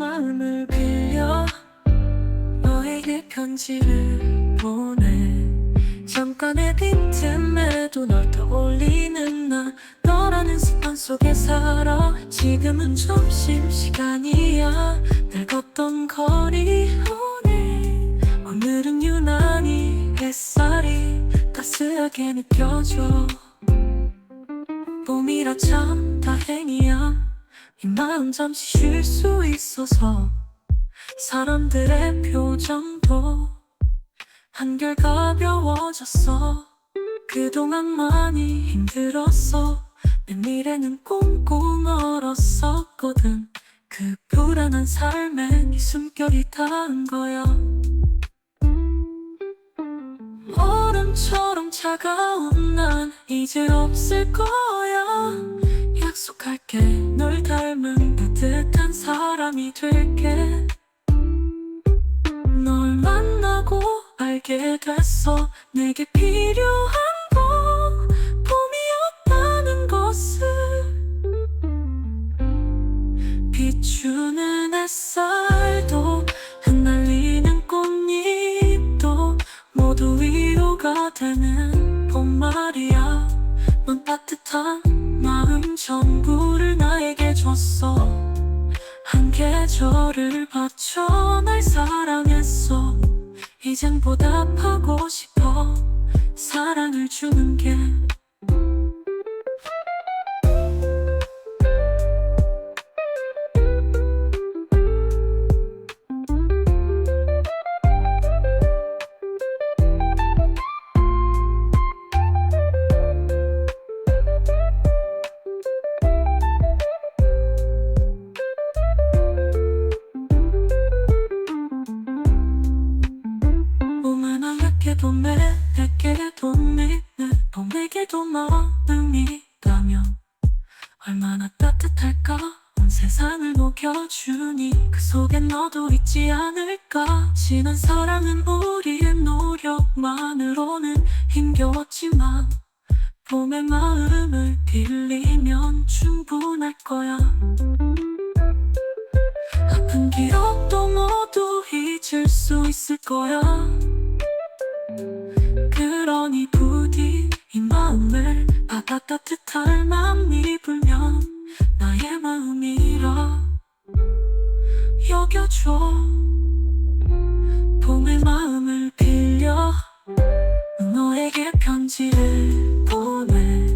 마음을 빌려 너에게 편지를 보내. 잠깐의 빈틈에도 널 떠올리는 나. 너라는 습관 속에 살아. 지금은 점심시간이야. 날 걷던 거리 오늘? 오늘은 유난히 햇살이 따스하게 느껴져. 봄이라 참 다행이야 이 마음 잠시 쉴 수 있어서 사람들의 표정도 한결 가벼워졌어. 그동안 많이 힘들었어. 내 미래는 꽁꽁 얼었었거든. 그 불안한 삶에 네 숨결이 닿은 거야. 얼음처럼 차가운 난 이제 없을 거야. 약속할게 따뜻한 사람이 될게. 널 만나고 알게 됐어. 내게 필요한 건 봄이었다는 것을. 비추는 햇살도 흩날리는 꽃잎도 모두 위로가 되는 봄말이야. 넌 따뜻한 마음 전부를 나에게 줬어 한 계절을 바쳐 날 사랑했어. 이젠 보답하고 싶어. 사랑을 주는 게 세상을 녹여주니 그 속엔 너도 있지 않을까? 진한 사랑은 우리의 노력만으로는 힘겨웠지만 봄의 마음을 빌리면 충분할 거야. 아픈 기억도 모두 잊을 수 있을 거야. 그러니 부디 이 마음을 바다 따뜻할 맘이 불면 나의 마음이라 여겨줘. 봄의 마음을 빌려. 너에게 편지를 보내.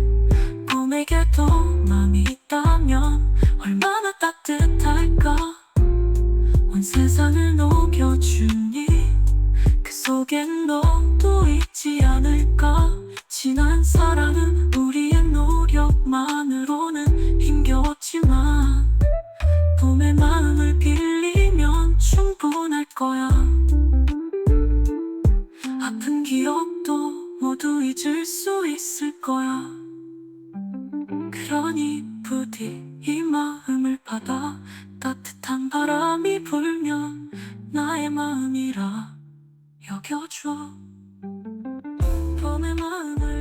봄에게도 마음이 있다면 얼마나 따뜻할까? 온 세상을 녹여주니 그 속엔 너도 있지 않을까? 진한 사랑은 우리의 노력만으로 모두 잊을 수 있을 거야. 그러니 부디 이 마음을 받아 따뜻한 바람이 불면 나의 마음이라 여겨줘. 봄의 마음을